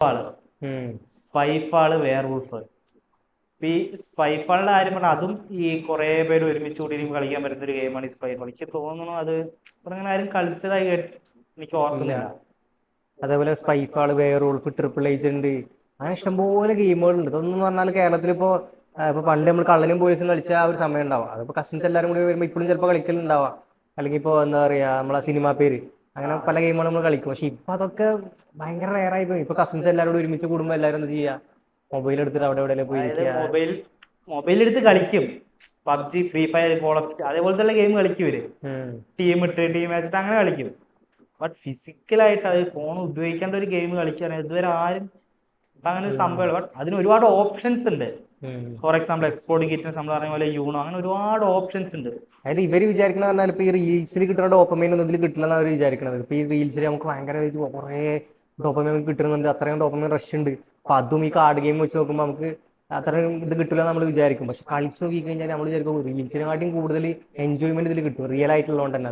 Fall സ്പൈഫാൾ വേർവുൾഫ് ഈ സ്പൈഫാളിന്റെ കാര്യം പറഞ്ഞാൽ അതും ഈ കുറെ പേര് ഒരുമിച്ച് കൂടി കളിക്കാൻ പറ്റുന്ന ഒരു ഗെയിമാണ് ഈ സ്പൈഫാൾ. എനിക്ക് തോന്നുന്നു അത് ഇപ്പൊ അങ്ങനെ ആരും കളിച്ചതായി എനിക്ക് ഓർക്കുന്നില്ല. അതേപോലെ സ്പൈഫാൾ വേറോൾഫ് ട്രിപ്പിൾ ഏജന്റ് അങ്ങനെ ഇഷ്ടംപോലെ ഗെയിമുകളുണ്ട് ഇതൊന്നും പറഞ്ഞാൽ കേരളത്തിൽ ഇപ്പോ ആ, ഇപ്പൊ പണ്ട് നമ്മൾ കള്ളനും പോലീസും കളിച്ച ആ ഒരു സമയം ഉണ്ടാവാം. അതിപ്പോ കസിൻസ് എല്ലാവരും കൂടി വരുമ്പോൾ ഇപ്പോഴും ചിലപ്പോൾ കളിക്കലുണ്ടാവാം. അല്ലെങ്കിൽ ഇപ്പോൾ എന്താ പറയാ നമ്മളെ സിനിമ പേര്. അങ്ങനെ പല ഗെയിമുകളും നമ്മൾ കളിക്കും. പക്ഷെ ഇപ്പൊ അതൊക്കെ ഭയങ്കര റയർ ആയി പോയി. ഇപ്പൊ കസിൻസ് എല്ലാവരോടും ഒരുമിച്ച് കൂടുമ്പോൾ എല്ലാവരും എന്താ ചെയ്യാ? മൊബൈൽ എടുത്തിട്ട് അവിടെ എവിടെ പോയി ഇരിക്കുക. മൊബൈൽ മൊബൈൽ എടുത്ത് കളിക്കും. PUBG free fire call of അതേപോലത്തെ ഗെയിം കളിക്കും ഇവർ. ടീം ഇട്ട് ടീം വെച്ചിട്ട് അങ്ങനെ കളിക്കും. ബട്ട് ഫിസിക്കലായിട്ട് അത് ഫോൺ ഉപയോഗിക്കേണ്ട ഒരു ഗെയിം കളിക്കാൻ ഇതുവരെ ആരും അങ്ങനെ ഒരു സംഭവം ബട്ട് അതിന് ഒരുപാട് ഓപ്ഷൻസ് ഉണ്ട്. ഫോർ എക്സാമ്പിൾ എക്സ്പോർട്ടിംഗ് കിറ്റ് നമ്മൾ പറഞ്ഞ പോലെ യൂണോ അങ്ങനെ ഒരുപാട് ഓപ്ഷൻസ് ഉണ്ട്. അതായത് ഇവർ വിചാരിക്കണ പറഞ്ഞാൽ ഇപ്പൊ ഈ റീൽസിൽ കിട്ടുന്ന ഡോപ്പമൈൻ ഒന്നും ഇതിൽ കിട്ടില്ലെന്ന് അവർ വിചാരിക്കണത്. ഇപ്പൊ ഈ റീൽസിൽ നമുക്ക് ഭയങ്കര കുറെ ഡോപ്പമൈൻ കിട്ടുന്നുണ്ട് അത്രയും ഡോപ്പമൈൻ റഷ് ഉണ്ട്. അപ്പൊ അതും ഈ കാർഡ് ഗെയിം വെച്ച് നോക്കുമ്പോൾ നമുക്ക് അത്രയും ഇത് കിട്ടില്ല നമ്മൾ വിചാരിക്കും. പക്ഷെ കളിച്ച് നോക്കി കഴിഞ്ഞാൽ നമ്മൾ വിചാരിക്കും റീൽസിനെക്കാട്ടിയും കൂടുതൽ എൻജോയ്മെന്റ് ഇതിൽ കിട്ടും റിയൽ ആയിട്ടുള്ളതുകൊണ്ട് തന്നെ.